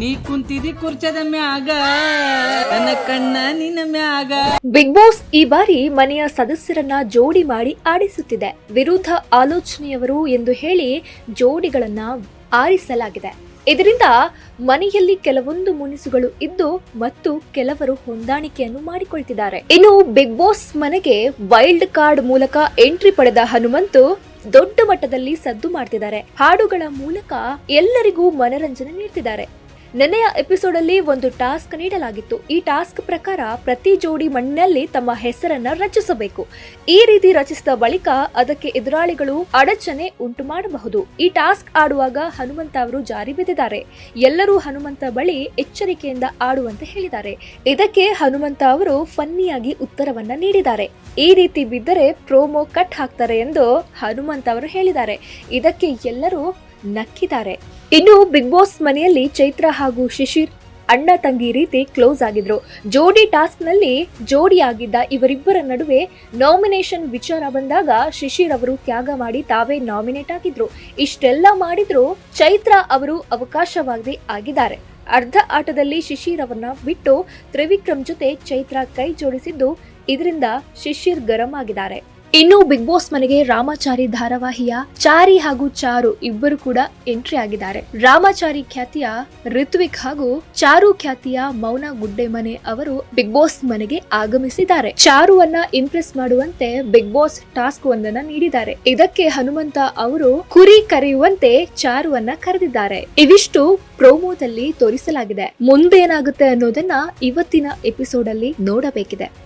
ನೀ ಕುಂತಿದಿ ಕುರ್ಚದ ಮ್ಯಾಗ ನನ್ನ ಕಣ್ಣ ನಿನ್ನ ಮ್ಯಾಗ. ಬಿಗ್ ಬಾಸ್ ಈ ಬಾರಿ ಮನೆಯ ಸದಸ್ಯರನ್ನ ಜೋಡಿ ಮಾಡಿ ಆಡಿಸುತ್ತಿದೆ. ವಿರುದ್ಧ ಆಲೋಚನೆಯವರು ಎಂದು ಹೇಳಿ ಜೋಡಿಗಳನ್ನ ಆರಿಸಲಾಗಿದೆ. ಇದರಿಂದ ಮನೆಯಲ್ಲಿ ಕೆಲವೊಂದು ಮುನಿಸುಗಳು ಇದ್ದು ಮತ್ತು ಕೆಲವರು ಹೊಂದಾಣಿಕೆಯನ್ನು ಮಾಡಿಕೊಳ್ತಿದ್ದಾರೆ. ಇನ್ನು ಬಿಗ್ ಬಾಸ್ ಮನೆಗೆ ವೈಲ್ಡ್ ಕಾರ್ಡ್ ಮೂಲಕ ಎಂಟ್ರಿ ಪಡೆದ ಹನುಮಂತು ದೊಡ್ಡ ಮಟ್ಟದಲ್ಲಿ ಸದ್ದು ಮಾಡ್ತಿದ್ದಾರೆ. ಹಾಡುಗಳ ಮೂಲಕ ಎಲ್ಲರಿಗೂ ಮನರಂಜನೆ ನೀಡ್ತಿದ್ದಾರೆ. ನೆನೆಯ ಎಪಿಸೋಡ್ ಅಲ್ಲಿ ಒಂದು ಟಾಸ್ಕ್ ನೀಡಲಾಗಿತ್ತು. ಈ ಟಾಸ್ಕ್ ಪ್ರಕಾರ ಪ್ರತಿ ಜೋಡಿ ಮಣ್ಣಿನಲ್ಲಿ ತಮ್ಮ ಹೆಸರನ್ನ ರಚಿಸಬೇಕು. ಈ ರೀತಿ ರಚಿಸಿದ ಬಳಿಕ ಅದಕ್ಕೆ ಎದುರಾಳಿಗಳು ಅಡಚಣೆ ಉಂಟು ಮಾಡಬಹುದು. ಈ ಟಾಸ್ಕ್ ಆಡುವಾಗ ಹನುಮಂತ ಅವರು ಜಾರಿ ಬಿದ್ದಿದ್ದಾರೆ. ಎಲ್ಲರೂ ಹನುಮಂತ ಬಳಿ ಎಚ್ಚರಿಕೆಯಿಂದ ಆಡುವಂತೆ ಹೇಳಿದ್ದಾರೆ. ಇದಕ್ಕೆ ಹನುಮಂತ ಅವರು ಫನ್ನಿಯಾಗಿ ಉತ್ತರವನ್ನ ನೀಡಿದ್ದಾರೆ. ಈ ರೀತಿ ಬಿದ್ದರೆ ಪ್ರೋಮೋ ಕಟ್ ಹಾಕ್ತಾರೆ ಎಂದು ಹನುಮಂತ ಅವರು ಹೇಳಿದ್ದಾರೆ. ಇದಕ್ಕೆ ಎಲ್ಲರೂ ನಕ್ಕಿದ್ದಾರೆ. ಇನ್ನು ಬಿಗ್ ಬಾಸ್ ಮನೆಯಲ್ಲಿ ಚೈತ್ರ ಹಾಗೂ ಶಿಶಿರ್ ಅಣ್ಣ ತಂಗಿ ರೀತಿ ಕ್ಲೋಸ್ ಆಗಿದ್ರು. ಜೋಡಿ ಟಾಸ್ಕ್ನಲ್ಲಿ ಜೋಡಿಯಾಗಿದ್ದ ಇವರಿಬ್ಬರ ನಡುವೆ ನಾಮಿನೇಷನ್ ವಿಚಾರ ಬಂದಾಗ ಶಿಶಿರ್ ಅವರು ತ್ಯಾಗ ಮಾಡಿ ತಾವೇ ನಾಮಿನೇಟ್ ಆಗಿದ್ರು. ಇಷ್ಟೆಲ್ಲ ಮಾಡಿದ್ರು ಚೈತ್ರ ಅವರು ಅವಕಾಶವಾಗಿ ಆಗಿದ್ದಾರೆ. ಅರ್ಧ ಆಟದಲ್ಲಿ ಶಿಶಿರ್ ಅವರನ್ನ ಬಿಟ್ಟು ತ್ರಿವಿಕ್ರಮ್ ಜೊತೆ ಚೈತ್ರ ಕೈ ಜೋಡಿಸಿದ್ದು ಇದರಿಂದ ಶಿಶಿರ್ ಗರಂ ಆಗಿದ್ದಾರೆ. ಇನ್ನು ಬಿಗ್ ಬಾಸ್ ಮನೆಗೆ ರಾಮಾಚಾರಿ ಧಾರಾವಾಹಿಯ ಚಾರಿ ಹಾಗೂ ಚಾರು ಇಬ್ಬರು ಕೂಡ ಎಂಟ್ರಿ ಆಗಿದ್ದಾರೆ. ರಾಮಾಚಾರಿ ಖ್ಯಾತಿಯ ಋತ್ವಿಕ್ ಹಾಗೂ ಚಾರು ಖ್ಯಾತಿಯ ಮೌನ ಗುಡ್ಡೆಮನೆ ಅವರು ಬಿಗ್ ಬಾಸ್ ಮನೆಗೆ ಆಗಮಿಸಿದ್ದಾರೆ. ಚಾರುವನ್ನ ಇಂಪ್ರೆಸ್ ಮಾಡುವಂತೆ ಬಿಗ್ ಬಾಸ್ ಟಾಸ್ಕ್ ಒಂದನ್ನ ನೀಡಿದ್ದಾರೆ. ಇದಕ್ಕೆ ಹನುಮಂತ ಅವರು ಕುರಿ ಕರೆಯುವಂತೆ ಚಾರುವನ್ನ ಕರೆದಿದ್ದಾರೆ. ಇವಿಷ್ಟು ಪ್ರೋಮೋದಲ್ಲಿ ತೋರಿಸಲಾಗಿದೆ. ಮುಂದೇನಾಗುತ್ತೆ ಅನ್ನೋದನ್ನ ಇವತ್ತಿನ ಎಪಿಸೋಡ್ ಅಲ್ಲಿ ನೋಡಬೇಕಿದೆ.